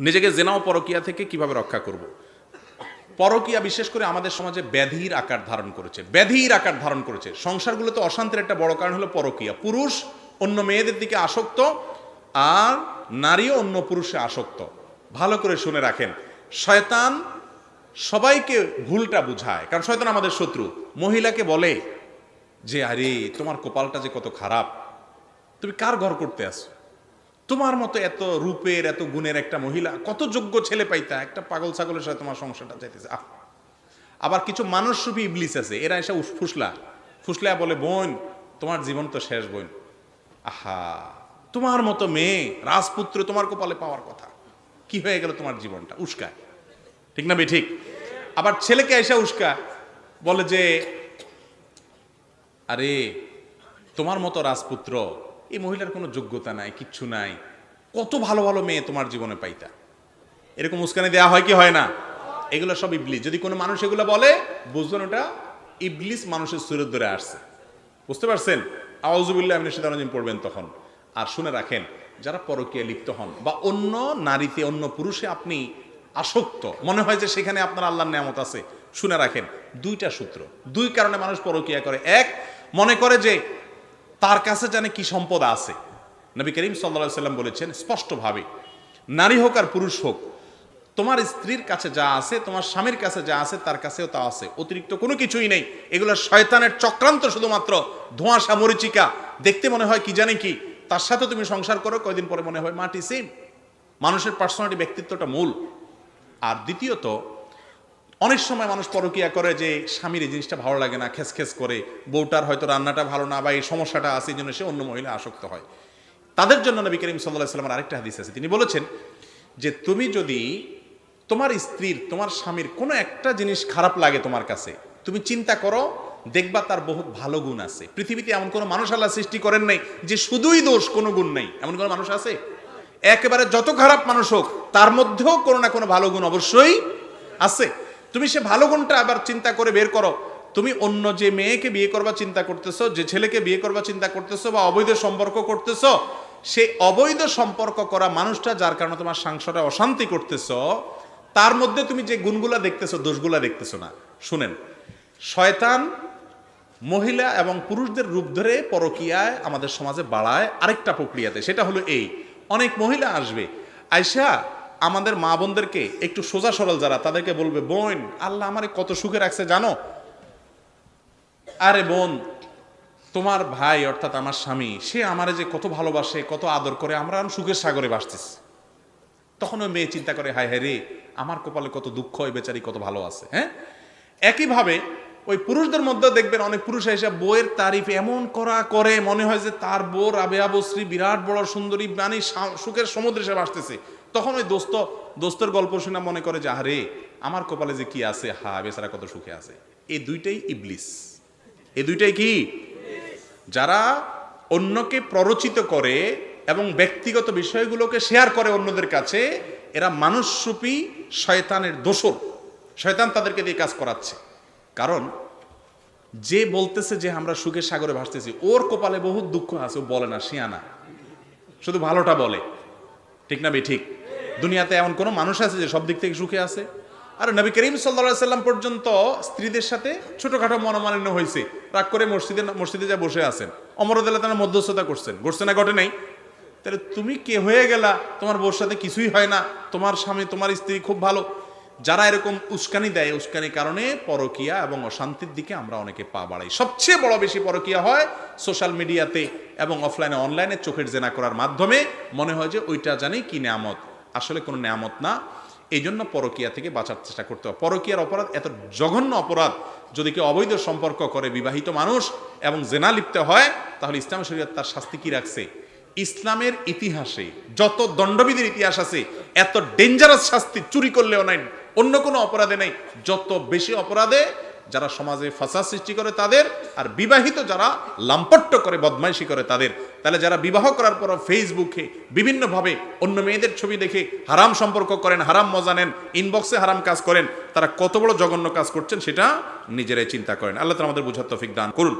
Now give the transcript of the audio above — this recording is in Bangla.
নিজেকে জেনাও পরকিয়া থেকে কীভাবে রক্ষা করব। পরকিয়া বিশেষ করে আমাদের সমাজে ব্যাধির আকার ধারণ করেছে, ব্যাধির আকার ধারণ করেছে। সংসারগুলোতে অশান্তির একটা বড় কারণ হলো পরকিয়া। পুরুষ অন্য মেয়েদের দিকে আসক্ত আর নারীও অন্য পুরুষে আসক্ত। ভালো করে শুনে রাখেন, শয়তান সবাইকে ভুলটা বুঝায়, কারণ শয়তান আমাদের শত্রু। মহিলাকে বলে যে, আরে, তোমার কপালটা যে কত খারাপ। তুমি কার ঘর করতে আসো তোমার মতো এত রূপের, এত গুণের একটা মহিলা, কত যোগ্য ছেলে পাইতা, একটা পাগল ছাগলের সাথে তোমার সংসারটা চাইতেছে। আহ। আবার কিছু মানুষরূপী ইবলিস আছে, এরা এসে ফুসলা। ফুসলা বলে, বোন, তোমার জীবন তো শেষ, বোন। আহা, তোমার মতো মেয়ে, রাজপুত্র তোমার কপালে পাওয়ার কথা। কি হয়ে গেল তোমার জীবনটা? উস্কায় ঠিক না বে, ঠিক? আবার ছেলেকে এসে উস্কা, বলে যে, আরে, তোমার মতো রাজপুত্র এই মহিলার কোনো যোগ্যতা নাই, কিচ্ছু নাই। কত ভালো ভালো মেয়ে তোমার জীবনে পাইতা। এরকম উস্কানি দেওয়া হয় কি হয় না? এগুলো সব ইবলিস। যদি কোনো মানুষ এগুলো বলে বুঝবেন ওটা ইবলিস মানুষের সুরত ধরে আসছে। বুঝতে পারছেন? আওয়াজুবিল্লাহ আপনি সেদিন পড়বেন তখন। আর শুনে রাখেন, যারা পরকীয়া লিপ্ত হন বা অন্য নারীতে, অন্য পুরুষে আপনি আসক্ত, মনে হয় যে সেখানে আপনার আল্লাহর নিয়ামত আছে। শুনে রাখেন, দুইটা সূত্র। দুই কারণে মানুষ পরকীয়া করে। এক, মনে করে যে তার কাছে জানে কি সম্পদ আছে। নবী করিম সাল্লা সাল্লাম বলেছেন, স্পষ্টভাবে, নারী হোক আর পুরুষ হোক, তোমার স্ত্রীর কাছে যা আছে, তোমার স্বামীর কাছে যা আছে, তার কাছেও তা আছে। অতিরিক্ত কোনো কিছুই নেই। এগুলো শয়তানের চক্রান্ত শুধুমাত্র ধোঁয়াশা, মরিচিকা। দেখতে মনে হয় কি জানে কি? তার সাথে তুমি সংসার করো, কয়দিন পরে মনে হয় মাটি সেম মানুষের পার্সোনালিটি ব্যক্তিত্বটা মূল। আর দ্বিতীয়ত অনেক সময় মানুষ পরকিয়া করে যে স্বামীর এই জিনিসটা ভালো লাগে না খেস খেস করে। বউটার হয়তো রান্নাটা ভালো না বা এই সমস্যাটা আছে, এই জন্য সে অন্য মহিলা আসক্ত হয়। তাদের জন্য নবী করিম সাল্লাহ সাল্লামের আরেকটা হাদিস আছে। তিনি বলেছেন যে, তুমি যদি তোমার স্ত্রীর, তোমার স্বামীর কোনো একটা জিনিস খারাপ লাগে তোমার কাছে, তুমি চিন্তা করো, দেখবা তার বহুত ভালো গুণ আছে। পৃথিবীতে এমন কোনো মানুষ আল্লাহ সৃষ্টি করেন নাই যে শুধুই দোষ, কোনো গুণ নেই। এমন কোনো মানুষ আছে? একেবারে যত খারাপ মানুষ হোক, তার মধ্যেও কোনো না কোনো ভালো গুণ অবশ্যই আছে। তুমি সে ভালো গুণটা আবার চিন্তা করে বের করো। তুমি অন্য যে মেয়েকে বিয়ে করবা চিন্তা করতেছো, যে ছেলেকে বিয়ে করবা চিন্তা করতেছো বা অবৈধ সম্পর্ক করতেছো সেই অবৈধ সম্পর্ক করা মানুষটা যার কারণে তোমার সংসারে অশান্তি করতেছো, তার মধ্যে তুমি যে গুণগুলা দেখতেছো, দোষগুলা দেখতেছো না। শুনেন, শয়তান মহিলা এবং পুরুষদের রূপ ধরে পরকিয়ায় আমাদের সমাজে বাড়ায় আরেকটা প্রক্রিয়াতে, সেটা হলো এই। অনেক মহিলা আসবে আয়সা আমাদের মা বোনদেরকে একটু সোজা সরল যারা, তাদেরকে বলবে, বোন, আল্লাহ আমারে কত সুখে রাখছে, জানো? আরে বোন, তোমার ভাই, অর্থাৎ আমার স্বামী, সে আমারে যে কত ভালোবাসে, কত আদর করে, আমরা সুখের সাগরে বাসতেছি। তখন ওই মেয়ে চিন্তা করে, হায় হায় রে, আমার কপালে কত দুঃখ ওই বেচারি কত ভালো আছে হ্যাঁ? একইভাবে ওই পুরুষদের মধ্যে দেখবেন অনেক পুরুষ এসে বইয়ের তারিফ এমন করা করে, মনে হয় যে তার বোর আবে আবশ্রী বিরাট বড় সুন্দরী মানে সুখের সমুদ্রে সে আসতেছে তখন ওই দোস্ত, দোস্তের গল্প শুনে মনে করে যে আরে আমার কপালে যে কি আছে, হা, বেচারা কত সুখে আছে। এই দুইটাই ইবলিস। এই দুইটাই কি? যারা অন্যকে প্ররোচিত করে এবং ব্যক্তিগত বিষয়গুলোকে শেয়ার করে অন্যদের কাছে, এরা মানুষরূপী শয়তানের দোসর শয়তান তাদেরকে দিয়ে কাজ করাচ্ছে। কারণ যে বলতেছে যে আমরা সুখের সাগরে ভাসতেছি, ওর কপালে বহুত দুঃখ আছে, ও বলে না শিয়ানা শুধু ভালোটা বলে। ঠিক না বে ঠিক। দুনিয়াতে এমন কোনো মানুষ আছে যে সব দিক থেকে সুখে আছে? আর নবী করিম সাল্লা সাল্লাম পর্যন্ত স্ত্রীদের সাথে ছোটখাটো মনোমালিন্য হয়েছে রাগ করে মসজিদে মসজিদে যা বসে আছেন। অমরদুল্লাহ তারা মধ্যস্থতা করছেন। ঘটছে না, ঘটে নাই। তাহলে তুমি কে হয়ে গেলা? তোমার বউর সাথে কিছুই হয় না। তোমার স্বামী, তোমার স্ত্রী খুব ভালো। যারা এরকম উস্কানি দেয়, উস্কানির কারণে পরকিয়া এবং অশান্তির দিকে আমরা অনেকে পা বাড়াই। সবচেয়ে বড় বেশি পরকিয়া হয় সোশ্যাল মিডিয়াতে এবং অফলাইনে, অনলাইনে চোখের জেনা করার মাধ্যমে। মনে হয় যে ওইটা জানি কি নেয়ামত। আসলে কোনো নেয়ামত না। এই জন্য পরকিয়া থেকে বাঁচার চেষ্টা করতে হবে। পরকিয়ার অপরাধ এত জঘন্য অপরাধ। যদি কেউ অবৈধ সম্পর্ক করে বিবাহিত মানুষ এবং জেনা লিপ্ত হয়, তাহলে ইসলাম শরীয়ত তার শাস্তি কি রাখছে? ইসলামের ইতিহাসে যত দণ্ডবিধির ইতিহাস আছে, এত ডেঞ্জারাস শাস্তি চুরি করলেও নাই অন্য কোনো অপরাধে নেই। যত বেশি অপরাধে যারা সমাজে ফাঁসা সৃষ্টি করে তাদের, আর বিবাহিত যারা লাম্পট্য করে, বদমাইশি করে তাদের, তাহলে যারা বিবাহ করার পর ফেসবুকে বিভিন্নভাবে অন্য মেয়েদের ছবি দেখে হারাম সম্পর্ক করেন, হারাম মজা নেন ইনবক্সে হারাম কাজ করেন, তারা কত বড় জঘন্য কাজ করছেন সেটা নিজেরাই চিন্তা করেন। আল্লাহ তালা আমাদের বুঝার তফিক দান করুন।